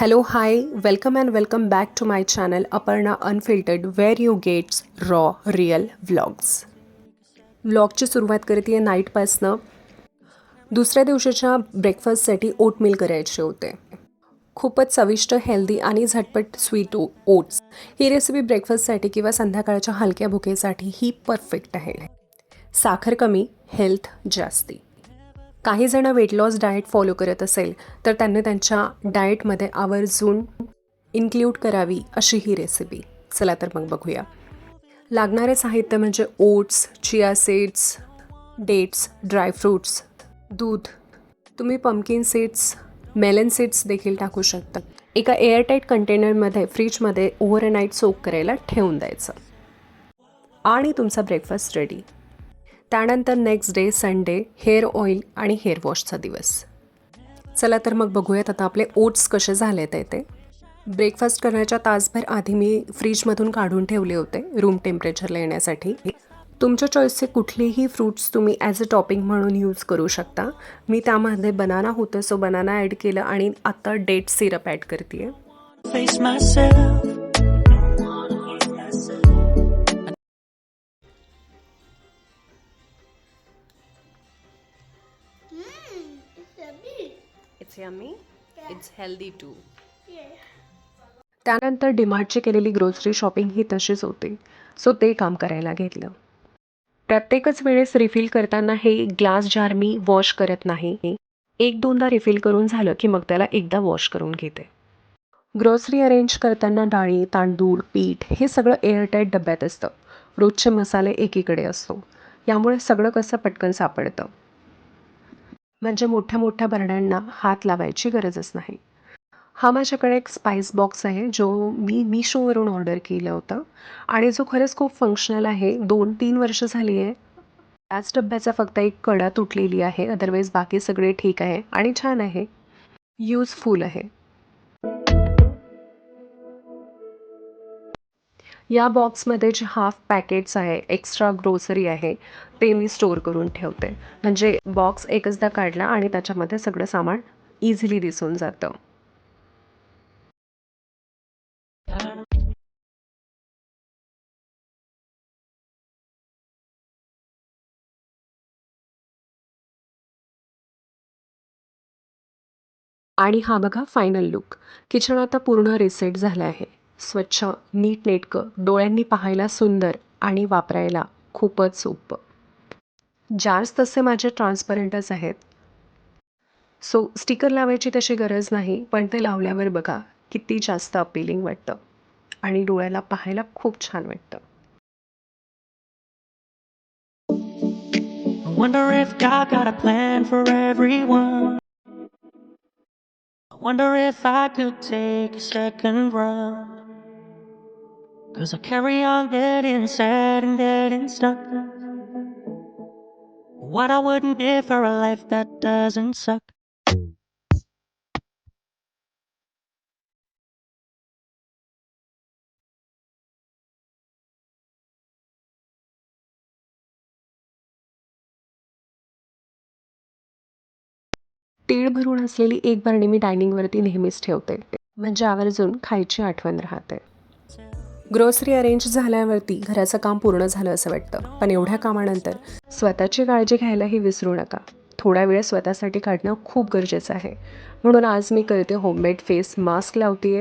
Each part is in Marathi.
Hello hi welcome and welcome back to my channel Aparna unfiltered where you gets raw real vlogs व्लॉगची सुरुवात करते आहे नाईटपासनं दुसऱ्या दिवशीच्या ब्रेकफास्टसाठी ओटमील करायचे होते. खूपच चविष्ट हेल्दी आणि झटपट स्वीट ओ ओट्स ही रेसिपी ब्रेकफास्टसाठी किंवा संध्याकाळच्या हलक्या भुकेसाठी ही परफेक्ट आहे. साखर कमी हेल्थ जास्ती. काही जण वेट लॉस डाएट फॉलो करत असेल तर त्यांनी त्यांच्या डाएटमध्ये आवर्जून इन्क्ल्यूड करावी अशी ही रेसिपी चला तर मग बघूया. लागणारे साहित्य म्हणजे oats chia seeds dates dry fruits दूध. तुम्ही पम्किन सीड्स मेलन सीड्स देखील टाकू शकता. एका एअरटाईट कंटेनरमध्ये फ्रीजमध्ये ओव्हरनाईट सोक करायला ठेवून द्यायचं. आणि तुमचा ब्रेकफास्ट रेडी त्यानंतर next day Sunday hair oil आणि हेअर वॉशचा दिवस. चला तर मग बघूयात आता आपले ओट्स कसे झाले आहेत ते. ब्रेकफास्ट करण्याच्या तासभर आधी मी फ्रीजमधून काढून ठेवले होते रूम टेम्परेचरला येण्यासाठी. तुमच्या चॉईसचे कुठलेही फ्रूट्स तुम्ही ॲज अ टॉपिंग म्हणून यूज करू शकता. मी त्यामध्ये बनाना होतं सो बनाना ॲड केलं आणि आत्ता डेट सिरप ॲड करते यमी इट्स हेल्दी टू. त्यानंतर डिमार्टची केलेली ग्रोसरी शॉपिंग ही तशीच होती. सो ते काम करायला घेतलं. प्रत्येकच वेळेस रिफिल करताना हे ग्लास जार मी वॉश करत नाही. एक दोनदा रिफिल करून झालं की मग त्याला एकदा वॉश करून घेते. ग्रोसरी अरेंज करताना डाळी तांदूळ पीठ हे सगळं एअरटाईट डब्यात असतं. रोजचे मसाले एकीकडे असतो. यामुळे सगळं कसं पटकन सापडतं? म्हणजे मोठ्या मोठ्या बरण्यांना हात लावायची गरजच नाही. हा माझ्याकडे एक स्पाइस बॉक्स आहे जो मी मिशोवरून ऑर्डर केलं होतं. आणि जो खरंच खूप फंक्शनल आहे. दोन तीन वर्ष झाली आहे. त्याच डब्याचा फक्त एक कडा तुटलेली आहे. अदरवाईज बाकी सगळे ठीक आहे. आणि छान आहे. यूजफुल आहे. या बॉक्समध्ये जे हाफ पॅकेट्स आहे एक्स्ट्रा ग्रोसरी आहे ते मी स्टोअर करून ठेवते. म्हणजे बॉक्स एकचदा काढला आणि त्याच्यामध्ये सगळं सामान इझिली दिसून जातं. आणि हा बघा फायनल लुक किचन आता पूर्ण रिसेट झालं आहे. स्वच्छ नीट नेटकं डोळ्यांनी पाहायला सुंदर आणि वापरायला खूपच सोपं जार्स तसे माझे ट्रान्सपरंटच आहेत सो स्टिकर लावायची तशी गरज नाही पण ते लावल्यावर बघा किती जास्त अपिलिंग वाटतं आणि डोळ्याला पाहायला खूप छान वाटतं wonder if God got a plan for everyone. I wonder if I could take a second run. Cause I carry on getting sad and getting stuck. What I wouldn't give for a life that doesn't suck. तीळ भरून असलेली एक बरणी मी डायनिंगवरती नेहमीच ठेवते म्हणजे आवर्जून खायची आठवण राहते ग्रोसरी अरेंज झाल्यावरती घराचं काम पूर्ण झालं असं वाटतं. पण एवढ्या कामानंतर स्वतःची काळजी घ्यायलाही विसरू नका. थोडा वेळ स्वतःसाठी काढणं खूप गरजेचं आहे. म्हणून आज मी करते होममेड फेस मास्क लावते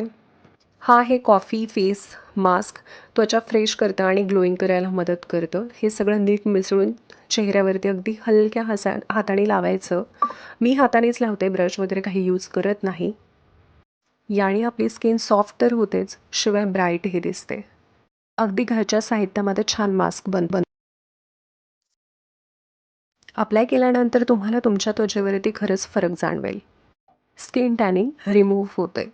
हा आहे कॉफी फेस मास्क त्वचा फ्रेश करतं आणि ग्लोईंग करायला मदत करतं. हे सगळं नीट मिसळून चेहऱ्यावरती अगदी हलक्या हसा हाताने लावायचं. मी हातानेच लावते ब्रश वगैरे काही यूज करत नाही. याने आपली स्किन सॉफ्ट तर होतेच शिवाय ब्राईटही दिसते. अगदी घरच्या साहित्यामध्ये छान मास्क बन बन अप्लाय केल्यानंतर तुम्हाला तुमच्या त्वचेवरती खरंच फरक जाणवेल. स्किन टॅनिंग रिमूव्ह होते.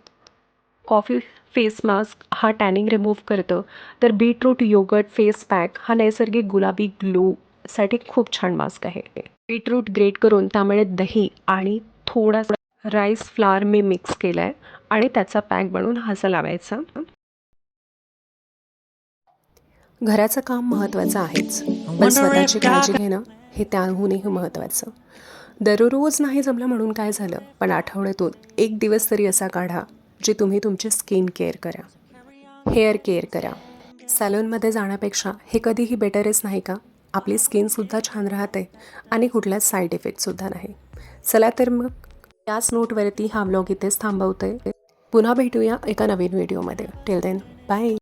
कॉफी फेस मास्क हा टॅनिंग रिमूव्ह करतं तर बीटरूट योगर्ट फेस पॅक हा नैसर्गिक गुलाबी ग्लोसाठी खूप छान मास्क आहे. बीटरूट ग्रेट करून त्यामुळे दही आणि थोडा राईस फ्लावर मी मिक्स केला आहे आणि त्याचा पॅक बनवून हसा लावायचा. घराचं काम महत्त्वाचं आहेच. पण स्वतःची काळजी घेणं हे त्याहूनही महत्त्वाचं. दररोज नाही जमलं म्हणून काय झालं? पण आठवड्यातून एक दिवस तरी असा काढा जी तुम्ही तुमची स्किन केअर करा. हेअर केअर करा. सॅलूनमध्ये जाण्यापेक्षा हे कधीही बेटरच नाही का? आपली स्किनसुद्धा छान राहते आणि कुठलाच साईड इफेक्टसुद्धा नाही. चला तर मग याच नोटवरती हा ब्लॉग इथेच थांबवते पुन्हा भेटूया एका नवीन व्हिडिओमध्ये. Till then bye